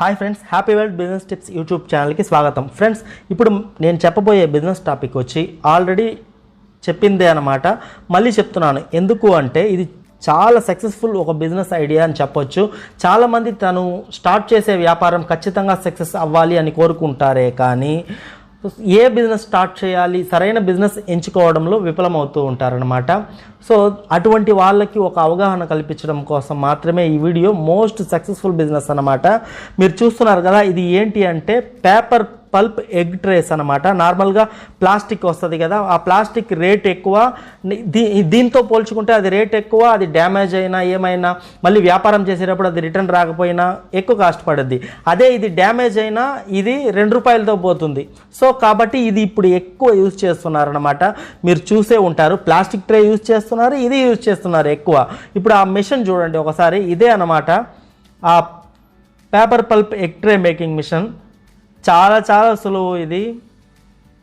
Hi friends happy world business tips YouTube ఛానల్కి స్వాగతం. Friends ఇప్పుడు నేను చెప్పబోయే బిజినెస్ టాపిక్ వచ్చి ఆల్రెడీ చెప్పిందే అనమాట మళ్ళీ చెప్తున్నాను. ఎందుకు అంటే ఇది చాలా సక్సెస్ఫుల్ ఒక బిజినెస్ ఐడియా అని చెప్పొచ్చు. చాలామంది తను స్టార్ట్ చేసే వ్యాపారం ఖచ్చితంగా సక్సెస్ అవ్వాలి అని కోరుకుంటారే కానీ ఏ బిజినెస్ స్టార్ట్ చేయాలి? సరైన బిజినెస్ ఎంచుకోవడంలో విఫలమవుతూ ఉంటారనమాట సో అటువంటి వాళ్ళకి ఒక అవగాహన కల్పించడం కోసం మాత్రమే ఈ వీడియో మోస్ట్ సక్సెస్ఫుల్ బిజినెస్ అనమాట మీరు చూస్తున్నారు కదా ఇది ఏంటి అంటే పేపర్ పల్ప్ ఎగ్ ట్రేస్ అనమాట నార్మల్గా ప్లాస్టిక్ వస్తుంది కదా ఆ ప్లాస్టిక్ రేట్ ఎక్కువ. దీ దీంతో పోల్చుకుంటే అది రేట్ ఎక్కువ అది డ్యామేజ్ అయినా ఏమైనా మళ్ళీ వ్యాపారం చేసేటప్పుడు అది రిటర్న్ రాకపోయినా ఎక్కువ కాస్ట్ పడుద్ది. అదే ఇది డ్యామేజ్ అయినా ఇది రెండు రూపాయలతో పోతుంది. సో కాబట్టి ఇది ఇప్పుడు ఎక్కువ యూజ్ చేస్తున్నారనమాట మీరు చూసే ఉంటారు ప్లాస్టిక్ ట్రే యూజ్ చేస్తున్నారు ఇది యూజ్ చేస్తున్నారు ఎక్కువ. ఇప్పుడు ఆ మిషన్ చూడండి ఒకసారి ఇదే అనమాట ఆ paper pulp egg tray making machine. చాలా చాలా సులువు ఇది.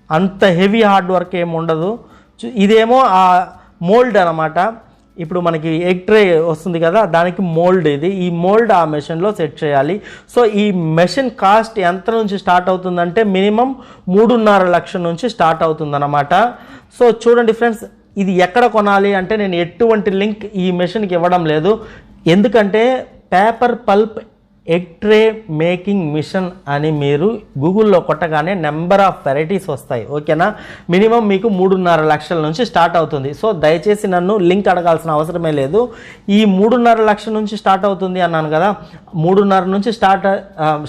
అంత హెవీ హార్డ్ వర్క్ ఏమి ఉండదు. ఇదేమో ఆ మోల్డ్ అనమాట ఇప్పుడు మనకి ఎగ్ ట్రే వస్తుంది కదా దానికి మోల్డ్ ఇది. ఈ మోల్డ్ ఆ మెషిన్లో సెట్ చేయాలి. సో ఈ మెషిన్ కాస్ట్ ఎంత నుంచి స్టార్ట్ అవుతుందంటే మినిమం మూడున్నర లక్షల నుంచి స్టార్ట్ అవుతుందన్నమాట. సో చూడండి ఫ్రెండ్స్ ఇది ఎక్కడ కొనాలి అంటే నేను ఎటువంటి లింక్ ఈ మెషిన్కి ఇవ్వడం లేదు. ఎందుకంటే paper pulp egg tray making machine అని మీరు గూగుల్లో కొట్టగానే నెంబర్ ఆఫ్ వెరైటీస్ వస్తాయి ఓకేనా? మినిమం మీకు మూడున్నర లక్షల నుంచి స్టార్ట్ అవుతుంది. సో దయచేసి నన్ను లింక్ అడగాల్సిన అవసరమే లేదు. ఈ మూడున్నర లక్షల నుంచి స్టార్ట్ అవుతుంది అన్నాను కదా మూడున్నర నుంచి స్టార్ట్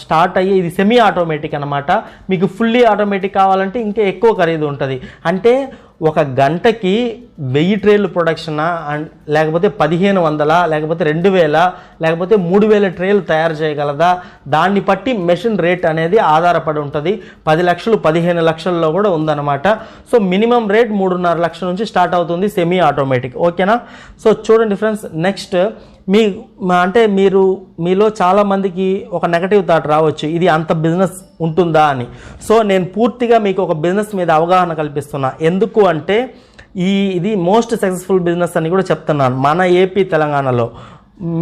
స్టార్ట్ అయ్యి ఇది సెమీ ఆటోమేటిక్ అనమాట మీకు ఫుల్లీ ఆటోమేటిక్ కావాలంటే ఇంకా ఎక్కువ ఖరీదు ఉంటుంది. అంటే ఒక గంటకి వెయ్యి ట్రేలు ప్రొడక్షనా అండ్ లేకపోతే పదిహేను వందల? లేకపోతే రెండు వేల? లేకపోతే మూడు వేల ట్రేలు తయారు చేయగలదా? దాన్ని బట్టి మెషిన్ రేట్ అనేది ఆధారపడి ఉంటుంది. పది లక్షలు పదిహేను లక్షల్లో కూడా ఉందన్నమాట. సో మినిమం రేట్ మూడున్నర లక్షల నుంచి స్టార్ట్ అవుతుంది సెమీ ఆటోమేటిక్. ఓకేనా? సో చూడండి ఫ్రెండ్స్ నెక్స్ట్ మీ అంటే మీరు మీలో చాలామందికి ఒక నెగటివ్ థాట్ రావచ్చు. ఇది అంత బిజినెస్ ఉంటుందా అని. సో నేను పూర్తిగా మీకు ఒక బిజినెస్ మీద అవగాహన కల్పిస్తున్నా. ఎందుకు అంటే ఈ ఇది మోస్ట్ సక్సెస్ఫుల్ బిజినెస్ అని కూడా చెప్తున్నాను. మన ఏపీ తెలంగాణలో.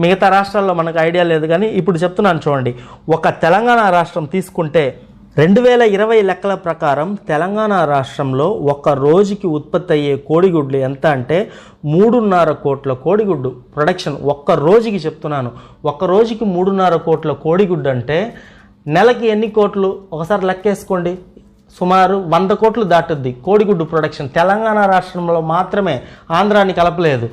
మిగతా రాష్ట్రాల్లో మనకు ఐడియా లేదు కానీ ఇప్పుడు చెప్తున్నాను చూడండి. ఒక తెలంగాణ రాష్ట్రం తీసుకుంటే రెండు వేల ఇరవై లెక్కల ప్రకారం తెలంగాణ రాష్ట్రంలో ఒక రోజుకి ఉత్పత్తి అయ్యే కోడిగుడ్లు ఎంత అంటే మూడున్నర కోట్ల కోడిగుడ్డు. ప్రొడక్షన్ ఒక్క రోజుకి చెప్తున్నాను. ఒక్క రోజుకి మూడున్నర కోట్ల కోడిగుడ్డు అంటే నెలకి ఎన్ని కోట్లు? ఒకసారి లెక్కేసుకోండి సుమారు వంద కోట్లు దాటుద్ది కోడిగుడ్డు ప్రొడక్షన్. తెలంగాణ రాష్ట్రంలో మాత్రమే ఆంధ్రాని కలపలేదు.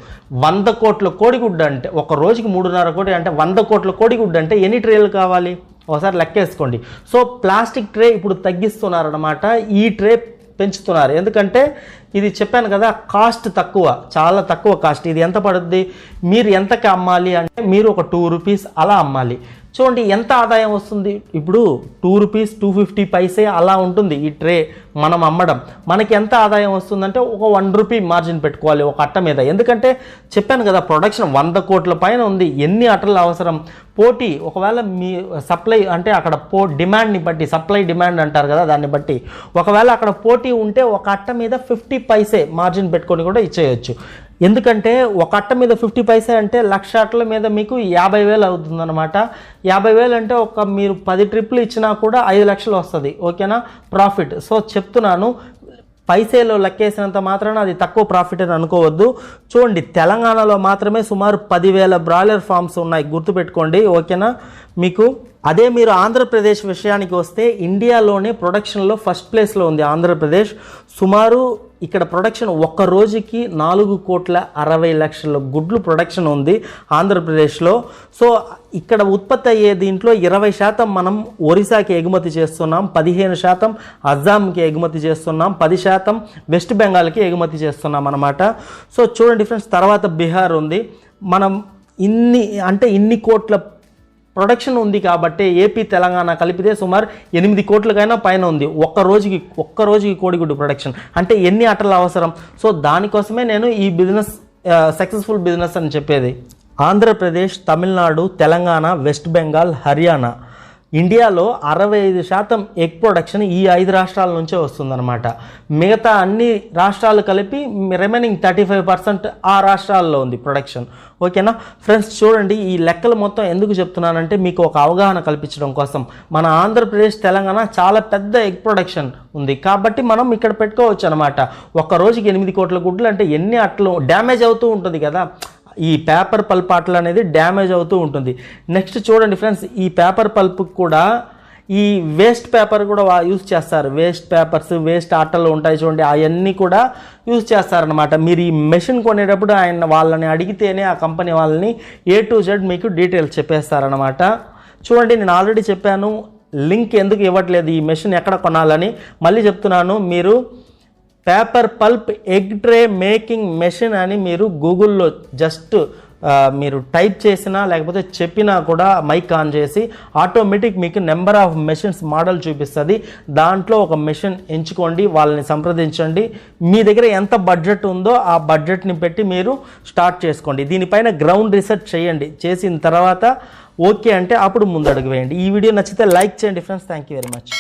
వంద కోట్ల కోడిగుడ్డు అంటే ఒక రోజుకి మూడున్నర కోటి అంటే వంద కోట్ల కోడిగుడ్డు అంటే ఎన్ని ట్రేలు కావాలి? ఒకసారి లెక్కేసుకోండి. సో ప్లాస్టిక్ ట్రే ఇప్పుడు తగ్గిస్తున్నారనమాట ఈ ట్రే పెంచుతున్నారు. ఎందుకంటే ఇది చెప్పాను కదా కాస్ట్ తక్కువ. చాలా తక్కువ కాస్ట్. ఇది ఎంత పడుద్ది? మీరు ఎంతకి అమ్మాలి అంటే మీరు ఒక టూ రూపీస్ అలా అమ్మాలి. చూడండి ఎంత ఆదాయం వస్తుంది? ఇప్పుడు two rupees two fifty paise అలా ఉంటుంది ఈ ట్రే మనం అమ్మడం. మనకి ఎంత ఆదాయం వస్తుందంటే ఒక వన్ రూపీ మార్జిన్ పెట్టుకోవాలి ఒక అట్ట మీద. ఎందుకంటే చెప్పాను కదా ప్రొడక్షన్ వంద కోట్ల పైన ఉంది. ఎన్ని అట్టలు అవసరం? పోటీ ఒకవేళ మీ సప్లై అంటే అక్కడ పో డిమాండ్ని బట్టి సప్లై డిమాండ్ అంటారు కదా దాన్ని బట్టి ఒకవేళ అక్కడ పోటీ ఉంటే ఒక అట్ట మీద ఫిఫ్టీ పైసే మార్జిన్ పెట్టుకొని కూడా ఇచ్చేయచ్చు. ఎందుకంటే ఒక అట్ట మీద ఫిఫ్టీ పైసే అంటే లక్ష అట్టల మీద మీకు యాభై వేలు అవుతుందన్నమాట. యాభై వేలు అంటే ఒక మీరు పది ట్రిప్లు ఇచ్చినా కూడా ఐదు లక్షలు వస్తుంది. ఓకేనా? ప్రాఫిట్. సో చెప్తున్నాను పైసేలో లెక్కేసినంత మాత్రాన అది తక్కువ ప్రాఫిట్ అని అనుకోవద్దు. చూడండి తెలంగాణలో మాత్రమే సుమారు పదివేల బ్రాయిలర్ ఫార్మ్స్ ఉన్నాయి. గుర్తుపెట్టుకోండి ఓకేనా? మీకు అదే మీరు ఆంధ్రప్రదేశ్ విషయానికి వస్తే ఇండియాలోనే ప్రొడక్షన్లో ఫస్ట్ ప్లేస్లో ఉంది ఆంధ్రప్రదేశ్. సుమారు ఇక్కడ ప్రొడక్షన్ ఒక్క రోజుకి నాలుగు కోట్ల అరవై లక్షల గుడ్లు ప్రొడక్షన్ ఉంది ఆంధ్రప్రదేశ్లో. సో ఇక్కడ ఉత్పత్తి అయ్యే దీంట్లో ఇరవై శాతం మనం ఒరిస్సాకి ఎగుమతి చేస్తున్నాం పదిహేను శాతం అస్సాంకి ఎగుమతి చేస్తున్నాం పది శాతం వెస్ట్ బెంగాల్కి ఎగుమతి చేస్తున్నాం అనమాట సో చూడండి ఫ్రెండ్స్ తర్వాత బీహార్ ఉంది. మనం ఇన్ని అంటే ఇన్ని కోట్ల ప్రొడక్షన్ ఉంది కాబట్టి ఏపీ తెలంగాణ కలిపితే సుమారు ఎనిమిది కోట్లకైనా పైన ఉంది. ఒక్క రోజుకి ఒక్క రోజుకి కోడిగుడ్డు ప్రొడక్షన్. అంటే ఎన్ని అటలు అవసరం? సో దానికోసమే నేను ఈ బిజినెస్ సక్సెస్ఫుల్ బిజినెస్ అని చెప్పేది. ఆంధ్రప్రదేశ్ తమిళనాడు తెలంగాణ వెస్ట్ బెంగాల్ హర్యానా. ఇండియాలో అరవై ఐదు శాతం ఎగ్ ప్రొడక్షన్ ఈ ఐదు రాష్ట్రాల నుంచే వస్తుందన్నమాట. మిగతా అన్ని రాష్ట్రాలు కలిపి రిమైనింగ్ థర్టీ ఫైవ్ పర్సెంట్ ఆ రాష్ట్రాల్లో ఉంది ప్రొడక్షన్ ఓకేనా? ఫ్రెండ్స్ చూడండి ఈ లెక్కలు మొత్తం ఎందుకు చెప్తున్నానంటే మీకు ఒక అవగాహన కల్పించడం కోసం. మన ఆంధ్రప్రదేశ్ తెలంగాణ చాలా పెద్ద ఎగ్ ప్రొడక్షన్ ఉంది. కాబట్టి మనం ఇక్కడ పెట్టుకోవచ్చు అనమాట ఒక రోజుకి ఎనిమిది కోట్ల గుడ్లు అంటే ఎన్ని అట్లు డ్యామేజ్ అవుతూ ఉంటుంది కదా. ఈ పేపర్ పల్ప్ ఆటలు అనేది డ్యామేజ్ అవుతూ ఉంటుంది. నెక్స్ట్ చూడండి ఫ్రెండ్స్ ఈ పేపర్ పల్ప్ కూడా ఈ వేస్ట్ పేపర్ కూడా యూస్ యూజ్ చేస్తారు. వేస్ట్ పేపర్స్ వేస్ట్ ఆటలు ఉంటాయి చూడండి అవన్నీ కూడా యూజ్ చేస్తారనమాట మీరు ఈ మెషిన్ కొనేటప్పుడు ఆయన వాళ్ళని అడిగితేనే ఆ కంపెనీ వాళ్ళని ఏ టు జెడ్ మీకు డీటెయిల్స్ చెప్పేస్తారనమాట చూడండి నేను ఆల్రెడీ చెప్పాను లింక్ ఎందుకు ఇవ్వట్లేదు? ఈ మెషిన్ ఎక్కడ కొనాలని? మళ్ళీ చెప్తున్నాను మీరు paper pulp egg tray making machine అని మీరు గూగుల్లో జస్ట్ మీరు టైప్ చేసినా లేకపోతే చెప్పినా కూడా మైక్ ఆన్ చేసి ఆటోమేటిక్ మీకు నెంబర్ ఆఫ్ మెషిన్స్ మోడల్ చూపిస్తుంది. దాంట్లో ఒక మెషిన్ ఎంచుకోండి వాళ్ళని సంప్రదించండి. మీ దగ్గర ఎంత బడ్జెట్ ఉందో ఆ బడ్జెట్ని పెట్టి మీరు స్టార్ట్ చేసుకోండి. దీనిపైన గ్రౌండ్ రీసెర్చ్ చేయండి. చేసిన తర్వాత ఓకే అంటే అప్పుడు ముందడుగు వేయండి. ఈ వీడియో నచ్చితే లైక్ చేయండి friends. Thank you very much.